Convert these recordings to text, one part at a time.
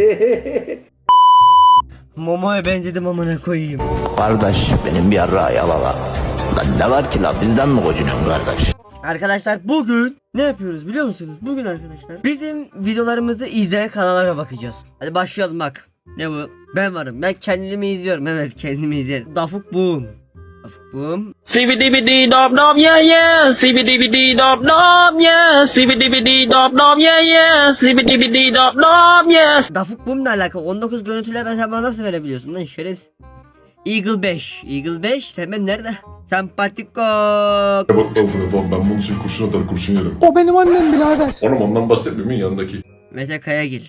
Momo'ya benzedim amına koyayım. Kardeş benim bir yarrağı yalala. Lan ne var ki la bizden mi gocunuyorsun kardeş? Arkadaşlar bugün ne yapıyoruz biliyor musunuz? Bugün arkadaşlar bizim videolarımızı izleyen kanallara bakacağız. Hadi başlayalım bak. Ne bu? Ben varım. Ben kendimi izliyorum. Evet kendimi izlerim. Dafuk Boom. Boom. CBDBD dop dop yeah yeah CBDBD dop dop yeah CBDBD dop dop yeah yeah CBDBD dop dop yeah Dafuk Boom'la alakalı 19 görüntüler ben sen bana nasıl verebiliyorsun lan şerefsiz. Eagle 5. Eagle 5 hemen nerede? Sempatiko. Bakmalısın efendim ben bunun için kurşun atar kurşun yerim. O benim annem birader. Oğlum ondan bahsetmiyorum yanındaki. Mete Kayagil.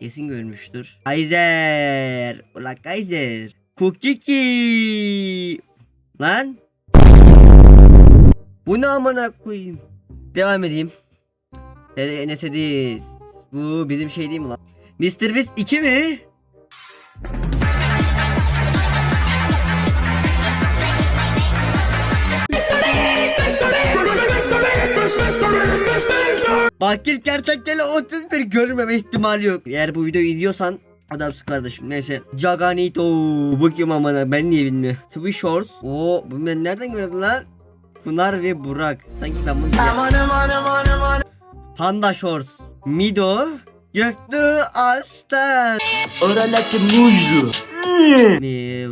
Kesin görmüştür. Kaiser. Ulan Kaiser. Kukiki. Lan. Bu ne amına koyayım. Devam edeyim. Enes Edis. Bu bizim şey değil mi lan? Mr. Beast 2 mi? Bakir Kertenkele 31 görmeme ihtimali yok. Eğer bu videoyu izliyorsan adamsın kardeşim. Neyse. Jaganito. Bu kim amına ben niye bilmiyorum. Sweet Shorts. Oo bu ben nereden gördüm lan? Pınar ve Burak. Sanki ben bunu biliyorum. Panda Shorts. Mido. Göktuğ Aslan. Oralaki muzlu.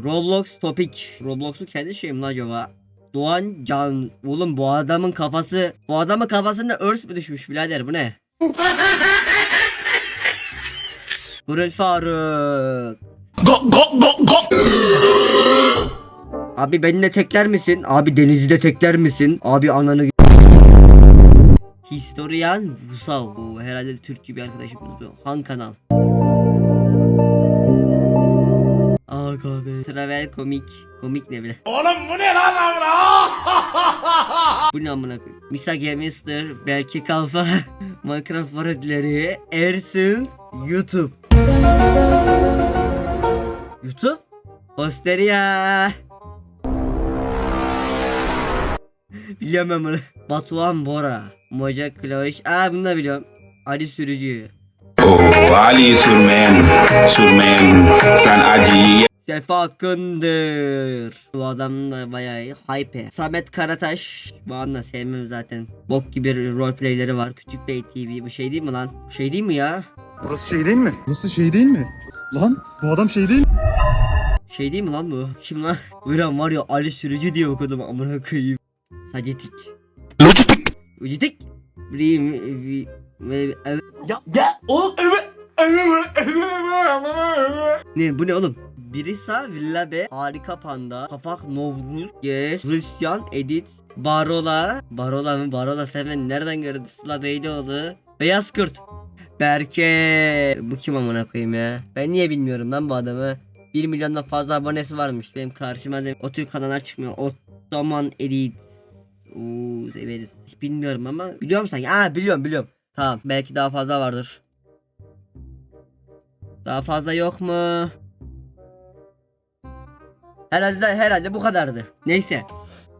Roblox Topic. Roblox'un kendi şeyi mi lan acaba? Doğan Can. Oğlum bu adamın kafası. Bu adamın kafasında örs mü düşmüş birader bu ne? Burul Faruk. Abi benimle tekler misin? Abi Deniz'i de tekler misin? Abi ananı Historian Vusal. Bu herhalde Türkçü bir arkadaşımız bu. Han kanal. Aga be. Travel komik. Komik ne bile. Oğlum bu ne lan amına? bu ne amına koyayım? Misaki Mister, Belki Kalfa, Minecraft Parodleri, Ersin, YouTube. YouTube? Posteria. Biliyorum ben bunu. Batuhan Bora. Moca Kloş. Aa bunu da biliyorum. Ali Sürücü. Oh, Ali Surmen, Surmen, sen acı Sefa Akındır. Bu adam da bayağı iyi. hype. Samet Karataş. Bu adam da sevmem zaten. Bok gibi roleplayleri var. Küçük Bey TV. Bu şey değil mi lan? Bu şey değil mi ya? Burası şey değil mi? Burası şey değil mi? Lan bu adam şey değil mi? Şey değil mi lan bu? Kim lan? Ulan var ya Ali Sürücü diye okudum amına koyayım. Sacetik. Lojistik. Ucitik. Rim. Ya ya oğlum evet. Ne bu ne oğlum? Birisa Villa B Harika Panda Kafak Novruz Geç Hristiyan Edit Barola Barola mı? Barola sen nereden gördün? Sıla Beylioğlu Beyaz Kurt Berke Bu kim amına koyayım ya? Ben niye bilmiyorum lan bu adamı? 1 milyondan fazla abonesi varmış benim karşıma da o tür kanallar çıkmıyor. Ottoman Edit Uuu severiz. Hiç bilmiyorum ama biliyorum sanki. Aa biliyorum biliyorum. Tamam belki daha fazla vardır. Daha fazla yok mu? Herhalde herhalde bu kadardı. Neyse.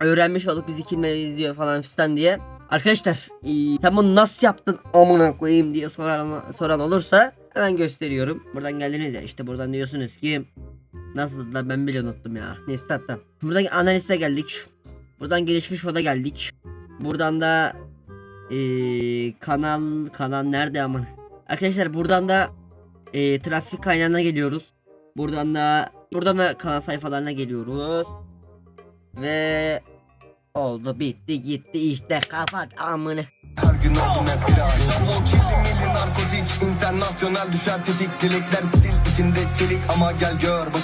Öğrenmiş olduk bizi kimler izliyor falan fistan diye. Arkadaşlar ee, sen bunu nasıl yaptın amına koyayım diye soran, soran olursa hemen gösteriyorum. Buradan geldiniz ya işte buradan diyorsunuz ki nasıl da ben bile unuttum ya. Neyse tamam. Buradan analiste geldik. Buradan gelişmiş moda geldik. Buradan da ee, kanal kanal nerede ama? Arkadaşlar buradan da ee, trafik kaynağına geliyoruz. Buradan da buradan da kanal sayfalarına geliyoruz. Ve oldu bitti gitti işte kapat amını. Her gün altına plaj O kirli milli narkotik. İnternasyonel düşer tetik. Dilekler stil içinde çelik. Ama gel gör başı